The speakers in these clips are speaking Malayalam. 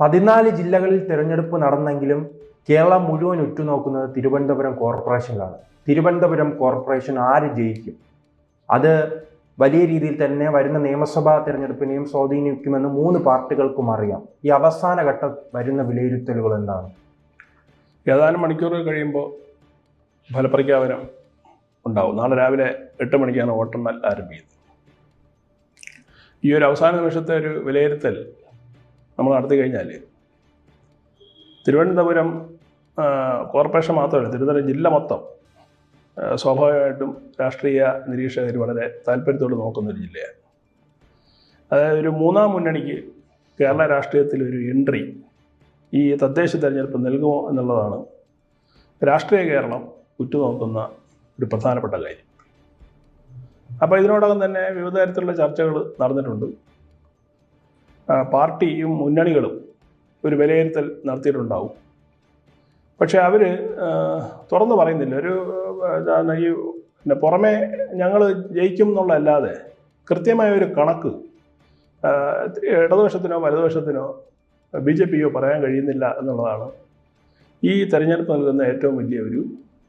പതിനാല് ജില്ലകളിൽ തിരഞ്ഞെടുപ്പ് നടന്നെങ്കിലും കേരളം മുഴുവൻ ഉറ്റുനോക്കുന്നത് തിരുവനന്തപുരം കോർപ്പറേഷനിലാണ്. തിരുവനന്തപുരം കോർപ്പറേഷൻ ആര് ജയിക്കും? അത് വലിയ രീതിയിൽ തന്നെ വരുന്ന നിയമസഭാ തെരഞ്ഞെടുപ്പിനെയും സ്വാധീനിക്കുമെന്ന് മൂന്ന് പാർട്ടികൾക്കും അറിയാം. ഈ അവസാന ഘട്ടം വരുന്ന വിലയിരുത്തലുകൾ എന്താണ്? ഏതാനും മണിക്കൂറുകൾ കഴിയുമ്പോൾ ഫലപ്രഖ്യാപനം ഉണ്ടാവും. നാളെ രാവിലെ എട്ട് മണിക്കാണ് വോട്ടെണ്ണൽ ആരംഭിക്കുന്നത്. ഈ ഒരു അവസാന നിമിഷത്തെ ഒരു വിലയിരുത്തൽ നമ്മൾ നടത്തി കഴിഞ്ഞാൽ തിരുവനന്തപുരം കോർപ്പറേഷൻ മാത്രമല്ല തിരുവനന്തപുരം ജില്ല മൊത്തം സ്വാഭാവികമായിട്ടും രാഷ്ട്രീയ നിരീക്ഷകർ വളരെ താല്പര്യത്തോട് നോക്കുന്ന ഒരു ജില്ലയാണ്. അതായത് ഒരു മൂന്നാം മുന്നണിക്ക് കേരള രാഷ്ട്രീയത്തിൽ ഒരു എൻട്രി ഈ തദ്ദേശ തെരഞ്ഞെടുപ്പ് നൽകുമോ എന്നുള്ളതാണ് രാഷ്ട്രീയ കേരളം ഉറ്റുനോക്കുന്ന ഒരു പ്രധാനപ്പെട്ട കാര്യം. അപ്പോൾ ഇതിനോടകം തന്നെ വിവിധ തരത്തിലുള്ള ചർച്ചകൾ നടന്നിട്ടുണ്ട്. പാർട്ടിയും മുന്നണികളും ഒരു വിലയിരുത്തൽ നടത്തിയിട്ടുണ്ടാവും. പക്ഷേ അവർ തുറന്നു പറയുന്നില്ല. ഒരു ഈ പിന്നെ പുറമെ ഞങ്ങൾ ജയിക്കും എന്നുള്ളതല്ലാതെ കൃത്യമായ ഒരു കണക്ക് ഇടതുപക്ഷത്തിനോ വലതുപക്ഷത്തിനോ ബി ജെ പിയോ പറയാൻ കഴിയുന്നില്ല എന്നുള്ളതാണ് ഈ തെരഞ്ഞെടുപ്പ് നൽകുന്ന ഏറ്റവും വലിയ ഒരു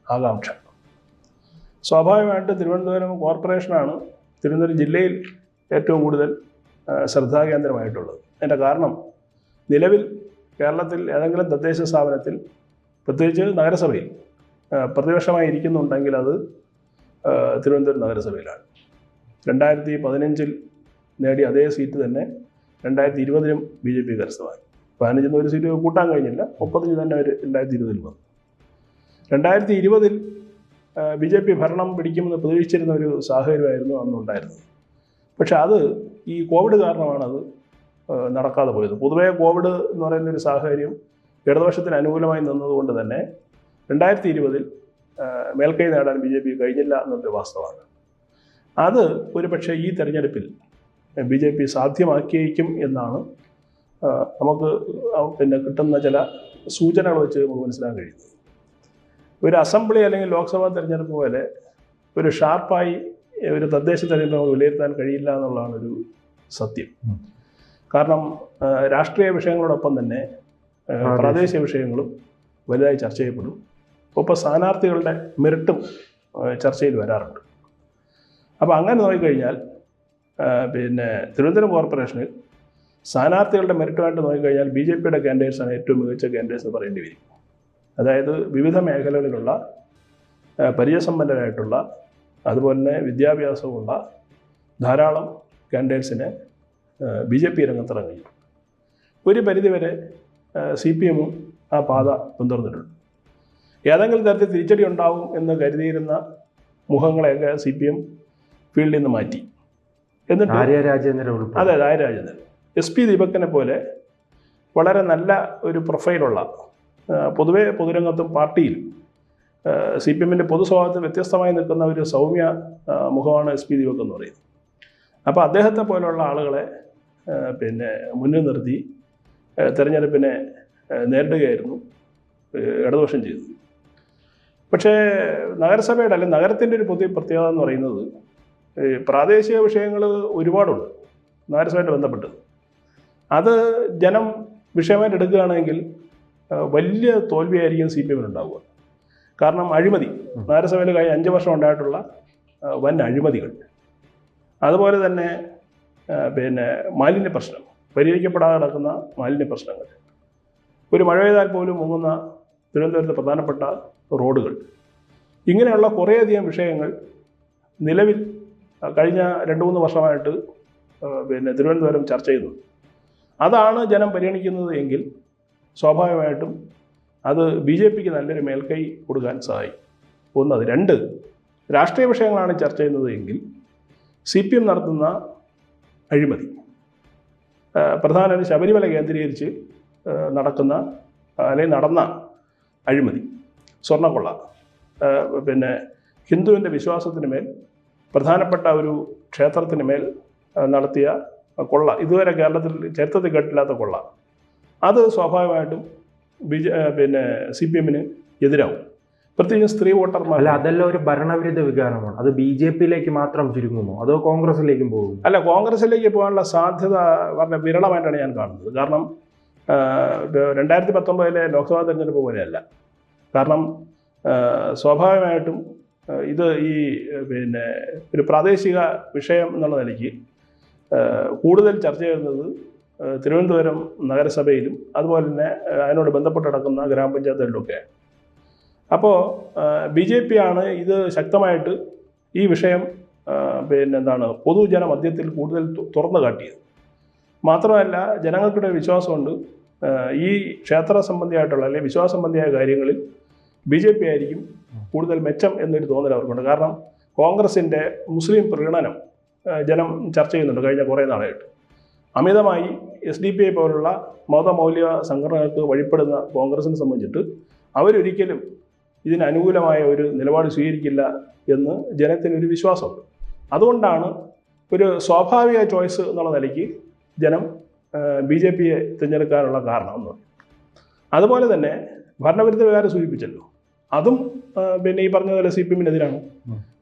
ആകാംക്ഷ. സ്വാഭാവികമായിട്ട് തിരുവനന്തപുരം കോർപ്പറേഷനാണ് തിരുവനന്തപുരം ജില്ലയിൽ ഏറ്റവും കൂടുതൽ ശ്രദ്ധാകേന്ദ്രമായിട്ടുള്ളത്. അതിന്റെ കാരണം നിലവിൽ കേരളത്തിൽ ഏതെങ്കിലും തദ്ദേശ സ്ഥാപനത്തിൽ പ്രത്യേകിച്ച് നഗരസഭയിൽ പ്രതിപക്ഷമായി ഇരിക്കുന്നുണ്ടെങ്കിൽ അത് തിരുവനന്തപുരം നഗരസഭയിലാണ്. രണ്ടായിരത്തി പതിനഞ്ചിൽ നേടിയ അതേ സീറ്റ് തന്നെ രണ്ടായിരത്തി ഇരുപതിലും ബി ജെ പി കരസ്ഥമായി പതിനഞ്ചിൽ നിന്ന് ഒരു സീറ്റ് കൂട്ടാൻ കഴിഞ്ഞില്ല മുപ്പത്തഞ്ച് തന്നെ അവർ രണ്ടായിരത്തി ഇരുപതിൽ വന്നു. രണ്ടായിരത്തി ഇരുപതിൽ ബി ജെ പി ഭരണം പിടിക്കുമെന്ന് പ്രതീക്ഷിച്ചിരുന്ന ഒരു സാഹചര്യമായിരുന്നു അന്നുണ്ടായിരുന്നത്. പക്ഷെ അത് ഈ കോവിഡ് കാരണമാണ് അത് നടക്കാതെ പോയത്. പൊതുവേ കോവിഡ് എന്ന് പറയുന്ന ഒരു സാഹചര്യം ഇടതുപക്ഷത്തിന് അനുകൂലമായി നിന്നതുകൊണ്ട് തന്നെ രണ്ടായിരത്തി ഇരുപതിൽ മേൽക്കൈ നേടാൻ ബി ജെ പി കഴിഞ്ഞില്ല എന്നൊരു വാസ്തവമാണ്. അത് ഒരുപക്ഷെ ഈ തെരഞ്ഞെടുപ്പിൽ ബി ജെ പി സാധ്യമാക്കിയേക്കും എന്നാണ് നമുക്ക് പിന്നെ കിട്ടുന്ന ചില സൂചനകൾ വെച്ച് നമുക്ക് മനസ്സിലാക്കാൻ കഴിയുന്നത്. ഒരു അസംബ്ലി അല്ലെങ്കിൽ ലോക്സഭാ തെരഞ്ഞെടുപ്പ് പോലെ ഒരു ഷാർപ്പായി ഒരു തദ്ദേശ തെരഞ്ഞെടുപ്പ് നമുക്ക് വിലയിരുത്താൻ കഴിയില്ല എന്നുള്ളതാണ് ഒരു സത്യം. കാരണം രാഷ്ട്രീയ വിഷയങ്ങളോടൊപ്പം തന്നെ പ്രാദേശിക. വിഷയങ്ങളും വലുതായി ചർച്ച ചെയ്യപ്പെടും. ഒപ്പം സ്ഥാനാർത്ഥികളുടെ മെറിട്ടും ചർച്ചയിൽ വരാറുണ്ട്. അപ്പോൾ അങ്ങനെ നോക്കിക്കഴിഞ്ഞാൽ പിന്നെ തിരുവനന്തപുരം കോർപ്പറേഷനിൽ സ്ഥാനാർത്ഥികളുടെ മെറിറ്റുമായിട്ട് നോക്കിക്കഴിഞ്ഞാൽ ബി ജെ പിയുടെ കാൻഡിഡേറ്റ്സാണ് ഏറ്റവും മികച്ച കാൻഡിഡേറ്റ്സ് എന്ന് പറയേണ്ടി വരും. അതായത് വിവിധ മേഖലകളിലുള്ള പരിചയസമ്പന്നരായിട്ടുള്ള അതുപോലെ തന്നെ വിദ്യാഭ്യാസമുള്ള ധാരാളം കാൻഡിഡേറ്റ്സിനെ ബി ജെ പി രംഗത്തിറങ്ങി. ഒരു പരിധിവരെ സി പി എമ്മും ആ പാത പിന്തുടർന്നിട്ടുണ്ട്. ഏതെങ്കിലും തരത്തിൽ തിരിച്ചടി ഉണ്ടാവും എന്ന് കരുതിയിരുന്ന മുഖങ്ങളെയൊക്കെ സി പി എം ഫീൽഡിൽ നിന്ന് മാറ്റി. എന്നിട്ട് രാജേന്ദ്രൻ അതെ ആര്യ രാജേന്ദ്രൻ. എസ് പി ദീപക്കിനെ പോലെ വളരെ നല്ല ഒരു പ്രൊഫൈലുള്ള പൊതുവേ പൊതുവെ പൊതുരംഗത്തും പാർട്ടിയിലും സി പി എമ്മിന്റെ പൊതു സ്വഭാവത്തിൽ വ്യത്യസ്തമായി നിൽക്കുന്ന ഒരു സൗമ്യ മുഖമാണ് എസ് പി ദീപക് എന്ന് പറയുന്നത്. അപ്പോൾ അദ്ദേഹത്തെ പോലുള്ള ആളുകളെ പിന്നെ മുന്നിൽ നിർത്തി തെരഞ്ഞെടുപ്പിനെ നേരിടുകയായിരുന്നു ഇടതുപക്ഷം ചെയ്തത്. പക്ഷേ നഗരസഭയുടെ അല്ലെങ്കിൽ നഗരത്തിന്റെ ഒരു പുതിയ പ്രത്യേകത എന്ന് പറയുന്നത് പ്രാദേശിക വിഷയങ്ങൾ ഒരുപാടുണ്ട് നഗരസഭയായിട്ട് ബന്ധപ്പെട്ട്. അത് ജനം വിഷയമായിട്ട് എടുക്കുകയാണെങ്കിൽ വലിയ തോൽവിയായിരിക്കും സി പി എമ്മിനുണ്ടാവുക കാരണം അഴിമതി. നഗരസഭയിൽ കഴിഞ്ഞ അഞ്ച് വർഷം ഉണ്ടായിട്ടുള്ള വൻ അഴിമതികൾ. അതുപോലെ തന്നെ പിന്നെ മാലിന്യ പ്രശ്നം പരിഹരിക്കപ്പെടാതെ കിടക്കുന്ന മാലിന്യ പ്രശ്നങ്ങൾ. ഒരു മഴ പെയ്താൽ പോലും മുങ്ങുന്ന തിരുവനന്തപുരത്തെ പ്രധാനപ്പെട്ട റോഡുകൾ. ഇങ്ങനെയുള്ള കുറേയധികം വിഷയങ്ങൾ നിലവിൽ കഴിഞ്ഞ രണ്ട് മൂന്ന് വർഷമായിട്ട് പിന്നെ തിരുവനന്തപുരം ചർച്ച ചെയ്യുന്നു അതാണ് ജനം പരിഗണിക്കുന്നത് എങ്കിൽ സ്വാഭാവികമായിട്ടും അത് ബി ജെ പിക്ക് നല്ലൊരു മേൽക്കൈ കൊടുക്കാൻ സഹായിക്കും ഒന്നത് രണ്ട് രാഷ്ട്രീയ വിഷയങ്ങളാണ് ചർച്ച ചെയ്യുന്നത് എങ്കിൽ സി പി എം നടത്തുന്ന അഴിമതി പ്രധാന ശബരിമല കേന്ദ്രീകരിച്ച് നടക്കുന്ന അല്ലെങ്കിൽ നടന്ന അഴിമതി സ്വർണക്കൊള്ള പിന്നെ ഹിന്ദുവിന്റെ വിശ്വാസത്തിന് മേൽ പ്രധാനപ്പെട്ട ഒരു ക്ഷേത്രത്തിന് മേൽ നടത്തിയ കൊള്ള ഇതുവരെ കേരളത്തിൽ ചരിത്രത്തിൽ കേട്ടില്ലാത്ത കൊള്ള അത് സ്വാഭാവികമായിട്ടും ബി ജെ പിന്നെ സി പി എമ്മിന് എതിരാവും. പ്രത്യേകിച്ച് സ്ത്രീ വോട്ടർമാർ അല്ല അതെല്ലാം ഒരു ഭരണവിരുദ്ധ വികാരമാണ്. അത് ബി ജെ പിയിലേക്ക് മാത്രം ചുരുങ്ങുമോ? അതോ കോൺഗ്രസിലേക്കും പോകും അല്ല കോൺഗ്രസിലേക്ക് പോകാനുള്ള സാധ്യത വളരെ വിരളമായിട്ടാണ് ഞാൻ കാണുന്നത്. കാരണം രണ്ടായിരത്തി പത്തൊമ്പതിലെ ലോക്സഭാ തെരഞ്ഞെടുപ്പ് പോലെയല്ല. കാരണം സ്വാഭാവികമായിട്ടും ഇത് ഈ പിന്നെ ഒരു പ്രാദേശിക വിഷയം എന്നുള്ള നിലയ്ക്ക് കൂടുതൽ ചർച്ച ചെയ്യുന്നത് തിരുവനന്തപുരം നഗരസഭയിലും അതുപോലെ തന്നെ അതിനോട് ബന്ധപ്പെട്ട് കിടക്കുന്ന ഗ്രാമപഞ്ചായത്തുകളിലൊക്കെ. അപ്പോൾ ബി ജെ പി ആണ് ഇത് ശക്തമായിട്ട് ഈ വിഷയം പിന്നെ എന്താണ് പൊതുജന മധ്യത്തിൽ കൂടുതൽ തുറന്നു കാട്ടിയത്. മാത്രമല്ല ജനങ്ങൾക്കിടെ വിശ്വാസമുണ്ട് ഈ ക്ഷേത്ര സംബന്ധിയായിട്ടുള്ള അല്ലെങ്കിൽ വിശ്വാസ സംബന്ധിയായ കാര്യങ്ങളിൽ ബി ജെ പി ആയിരിക്കും കൂടുതൽ മെച്ചം എന്നൊരു തോന്നൽ അവർക്കുണ്ട്. കാരണം കോൺഗ്രസിന്റെ മുസ്ലിം പ്രീണനം ജനം ചർച്ച ചെയ്യുന്നുണ്ട് കഴിഞ്ഞ കുറേ നാളായിട്ട്. അമിതമായി എസ് ഡി പി ഐ പോലുള്ള മതമൗല്യ സംഘടനകൾക്ക് വഴിപ്പെടുന്ന കോൺഗ്രസിനെ സംബന്ധിച്ചിട്ട് അവരൊരിക്കലും ഇതിന് അനുകൂലമായ ഒരു നിലപാട് സ്വീകരിക്കില്ല എന്ന് ജനത്തിനൊരു വിശ്വാസമുണ്ട്. അതുകൊണ്ടാണ് ഒരു സ്വാഭാവിക ചോയ്സ് എന്നുള്ള നിലയ്ക്ക് ജനം ബി ജെ പിയെ തിരഞ്ഞെടുക്കാനുള്ള കാരണം എന്ന് പറയും അതുപോലെ തന്നെ ഭരണവിരുദ്ധ വികാരം സൂചിപ്പിച്ചല്ലോ. അതും പിന്നെ ഈ പറഞ്ഞ പോലെ സി പി എമ്മിനെതിരാണ്.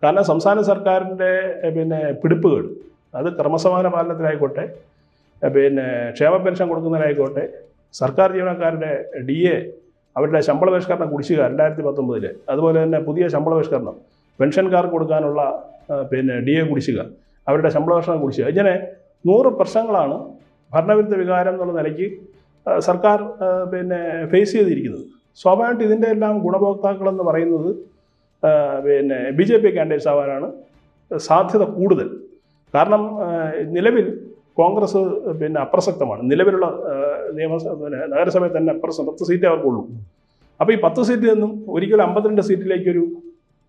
കാരണം സംസ്ഥാന സർക്കാരിന്റെ പിന്നെ പിടിപ്പുകേട്. അത് ക്രമസമാന പാലനത്തിലായിക്കോട്ടെ പിന്നെ ക്ഷേമ പെൻഷൻ കൊടുക്കുന്നതിനായിക്കോട്ടെ സർക്കാർ ജീവനക്കാരുടെ ഡി എ അവരുടെ ശമ്പള പരിഷ്കരണം കുടിശ്ശിക രണ്ടായിരത്തി പത്തൊമ്പതിൽ അതുപോലെ തന്നെ പുതിയ ശമ്പള പരിഷ്കരണം പെൻഷൻകാർക്ക് കൊടുക്കാനുള്ള പിന്നെ ഡി എ കുടിശ്ശിക അവരുടെ ശമ്പള പരിഷ്കരണം കുടിശ്ശിക. ഇങ്ങനെ നൂറ് പ്രശ്നങ്ങളാണ് ഭരണവിരുദ്ധ വികാരം എന്നുള്ള നിലയ്ക്ക് സർക്കാർ പിന്നെ ഫേസ് ചെയ്തിരിക്കുന്നത്. സ്വാഭാവികമായിട്ട് ഇതിന്റെ എല്ലാം ഗുണഭോക്താക്കളെന്ന് പറയുന്നത് പിന്നെ ബി ജെ പി കാൻഡിഡേറ്റ്സ് ആവാനാണ് സാധ്യത കൂടുതൽ. കാരണം നിലവിൽ കോൺഗ്രസ് പിന്നെ അപ്രസക്തമാണ്. നിലവിലുള്ള നിയമസഭ പിന്നെ നഗരസഭയിൽ തന്നെ അപ്രസ പത്ത് സീറ്റേ അവർക്കുള്ളൂ. അപ്പോൾ ഈ പത്ത് സീറ്റിൽ നിന്നും ഒരിക്കലും അമ്പത്തിരണ്ട് സീറ്റിലേക്കൊരു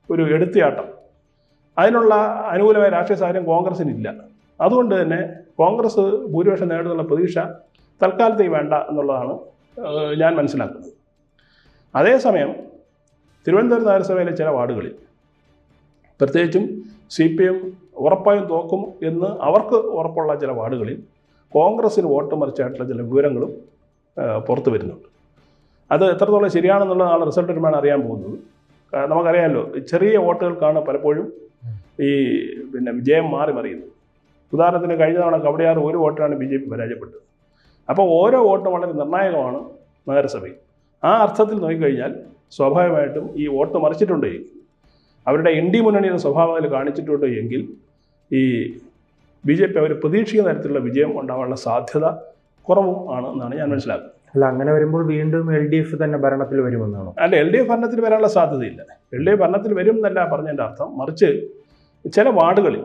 ഒരു എടുത്തിയാട്ടം. അതിനുള്ള അനുകൂലമായ രാഷ്ട്രീയ സാഹചര്യം കോൺഗ്രസിനില്ല. അതുകൊണ്ട് തന്നെ കോൺഗ്രസ് ഭൂരിപക്ഷം നേടുന്നുള്ള പ്രതീക്ഷ തൽക്കാലത്തേക്ക് വേണ്ട എന്നുള്ളതാണ് ഞാൻ മനസ്സിലാക്കുന്നത്. അതേസമയം തിരുവനന്തപുരം നഗരസഭയിലെ ചില വാർഡുകളിൽ പ്രത്യേകിച്ചും സി പി എം ഉറപ്പായും തോക്കും എന്ന് അവർക്ക് ഉറപ്പുള്ള ചില വാർഡുകളിൽ കോൺഗ്രസ്സിന് വോട്ട് മറിച്ചായിട്ടുള്ള ചില വിവരങ്ങളും പുറത്തു വരുന്നുണ്ട്. അത് എത്രത്തോളം ശരിയാണെന്നുള്ള നാളെ റിസൾട്ട് വരുമ്പോഴാണ് അറിയാൻ പോകുന്നത്. നമുക്കറിയാമല്ലോ ചെറിയ വോട്ടുകൾക്കാണ് പലപ്പോഴും ഈ പിന്നെ വിജയം മാറി മറിയുന്നത്. ഉദാഹരണത്തിന് കഴിഞ്ഞ തവണ കവടിയാർ ഒരു വോട്ടിനാണ് ബി ജെ പി പരാജയപ്പെട്ടത്. അപ്പോൾ ഓരോ വോട്ടും വളരെ നിർണായകമാണ് നഗരസഭയിൽ. ആ അർത്ഥത്തിൽ നോക്കിക്കഴിഞ്ഞാൽ സ്വാഭാവികമായിട്ടും ഈ വോട്ട് മറിച്ചിട്ടുണ്ട്. എങ്കിൽ അവരുടെ എൻ ഡി മുന്നണിയുടെ സ്വഭാവം അതിൽ കാണിച്ചിട്ടുണ്ട് എങ്കിൽ ഈ ബി ജെ പി അവർ പ്രതീക്ഷിക്കുന്ന തരത്തിലുള്ള വിജയം ഉണ്ടാവാനുള്ള സാധ്യത കുറവും ആണ് എന്നാണ് ഞാൻ മനസ്സിലാക്കുന്നത്. അല്ല അങ്ങനെ വരുമ്പോൾ വീണ്ടും എൽ ഡി എഫ് തന്നെ ഭരണത്തിൽ വരുമെന്നാണ്? അല്ല എൽ ഡി എഫ് ഭരണത്തിൽ വരാനുള്ള സാധ്യതയില്ല. എൽ ഡി എഫ് ഭരണത്തിൽ വരും എന്നല്ല പറഞ്ഞതിന്റെ അർത്ഥം. മറിച്ച് ചില വാർഡുകളിൽ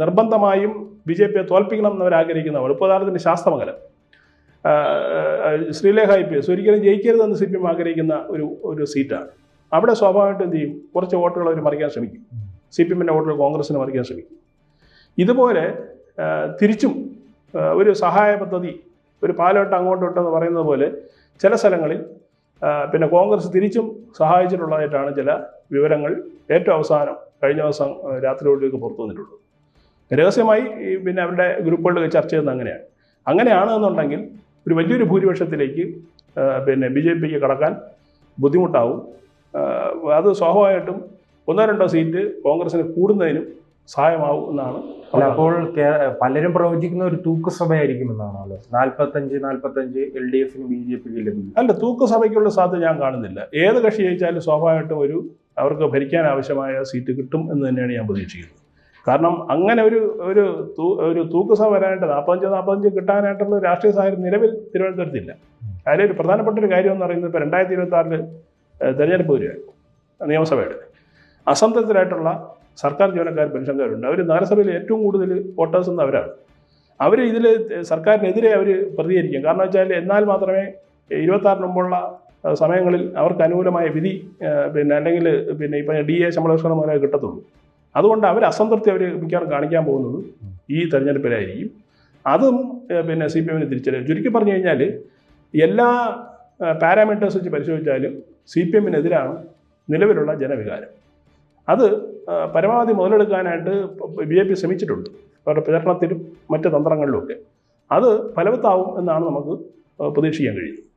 നിർബന്ധമായും ബി ജെ പിയെ തോൽപ്പിക്കണം എന്നവർ ആഗ്രഹിക്കുന്നവർ ഇപ്പോൾ ഉദാഹരണത്തിന് Sasthamangalam Sreelekha I P S ഒരിക്കലും ജയിക്കരുതെന്ന് സി പി എം ആഗ്രഹിക്കുന്ന ഒരു ഒരു സീറ്റാണ്. അവിടെ സ്വാഭാവികമായിട്ട് എന്ത് ചെയ്യും? കുറച്ച് വോട്ടുകൾ അവർ മറിക്കാൻ ശ്രമിക്കും. സി പി എമ്മിന്റെ വോട്ടുകൾ കോൺഗ്രസിന് മറിക്കാൻ ശ്രമിക്കും. ഇതുപോലെ തിരിച്ചും ഒരു സഹായ പദ്ധതി ഒരു പാലോട്ട് അങ്ങോട്ടും ഇട്ടെന്ന് പറയുന്നത് പോലെ ചില സ്ഥലങ്ങളിൽ പിന്നെ കോൺഗ്രസ് തിരിച്ചും സഹായിച്ചിട്ടുള്ളതായിട്ടാണ് ചില വിവരങ്ങൾ ഏറ്റവും അവസാനം കഴിഞ്ഞ ദിവസം രാത്രിയോടിലേക്ക് പുറത്തു വന്നിട്ടുള്ളത്. രഹസ്യമായി പിന്നെ അവരുടെ ഗ്രൂപ്പുകളിലൊക്കെ ചർച്ച ചെയ്യുന്നത് അങ്ങനെയാണ്. അങ്ങനെയാണ് എന്നുണ്ടെങ്കിൽ ഒരു വലിയൊരു ഭൂരിപക്ഷത്തിലേക്ക് പിന്നെ ബി ജെ പിക്ക് കടക്കാൻ ബുദ്ധിമുട്ടാവും. അത് സ്വാഭാവികമായിട്ടും ഒന്നോ രണ്ടോ സീറ്റ് കോൺഗ്രസിന് കൂടുന്നതിനും സഹായമാവും എന്നാണ് അല്ല അപ്പോൾ പലരും പ്രവചിക്കുന്ന ഒരു തൂക്കുസഭയായിരിക്കും എന്നാണല്ലോ നാൽപ്പത്തഞ്ച് നാൽപ്പത്തഞ്ച് എൽ ഡി എഫിന് ബി ജെ പിക്ക് ലഭിക്കും. അല്ല തൂക്കസഭയ്ക്കുള്ള സാധ്യത ഞാൻ കാണുന്നില്ല. ഏത് കക്ഷി ജയിച്ചാലും സ്വാഭാവികമായിട്ടും ഒരു അവർക്ക് ഭരിക്കാൻ ആവശ്യമായ സീറ്റ് കിട്ടും എന്ന് തന്നെയാണ് ഞാൻ പ്രതീക്ഷിക്കുന്നത്. കാരണം അങ്ങനെ ഒരു ഒരു തൂ ഒരു തൂക്കുസഭ വരാനായിട്ട് നാൽപ്പത്തഞ്ച് നാൽപ്പത്തഞ്ച് കിട്ടാനായിട്ടുള്ള രാഷ്ട്രീയ സാഹചര്യം നിലവിൽ തിരുവനന്തപുരത്തില്ല. അതിലൊരു പ്രധാനപ്പെട്ട ഒരു കാര്യം എന്ന് പറയുന്നത് ഇപ്പോൾ രണ്ടായിരത്തി ഇരുപത്തി ആറിൽ തെരഞ്ഞെടുപ്പ് വരികയാണ് നിയമസഭയുടെ. അസംതൃപ്തരായിട്ടുള്ള സർക്കാർ ജീവനക്കാർ പെൻഷൻകാരുണ്ട്. അവർ നഗരസഭയിൽ ഏറ്റവും കൂടുതൽ വോട്ടേഴ്സ് എന്ന് അവരാണ്. അവർ ഇതിൽ സർക്കാരിനെതിരെ അവർ പ്രതികരിക്കും. കാരണം വെച്ചാൽ എന്നാൽ മാത്രമേ ഇരുപത്താറിന് മുമ്പുള്ള സമയങ്ങളിൽ അവർക്ക് അനുകൂലമായ വിധി പിന്നെ അല്ലെങ്കിൽ പിന്നെ ഇപ്പം ഡി എ ശമ്പളക്ഷണം മുതലേ കിട്ടത്തുള്ളൂ. അതുകൊണ്ട് അവർ അസംതൃപ്തി അവർ മിക്കവാറും കാണിക്കാൻ പോകുന്നത് ഈ തെരഞ്ഞെടുപ്പിലായിരിക്കും. അതും പിന്നെ സി പി എമ്മിന് തിരിച്ചറിയും. ചുരുക്കി പറഞ്ഞു കഴിഞ്ഞാൽ എല്ലാ പാരാമീറ്റേഴ്സ് വെച്ച് പരിശോധിച്ചാലും സി പി എമ്മിനെതിരാണ് നിലവിലുള്ള ജനവികാരം. അത് പരമാവധി മുതലെടുക്കാനായിട്ട് ബി ജെ പി ശ്രമിച്ചിട്ടുണ്ട്. അവരുടെ പ്രചരണത്തിലും മറ്റ് തന്ത്രങ്ങളിലുമൊക്കെ. അത് ഫലവത്താവും എന്നാണ് നമുക്ക് പ്രതീക്ഷിക്കാൻ കഴിയുന്നത്.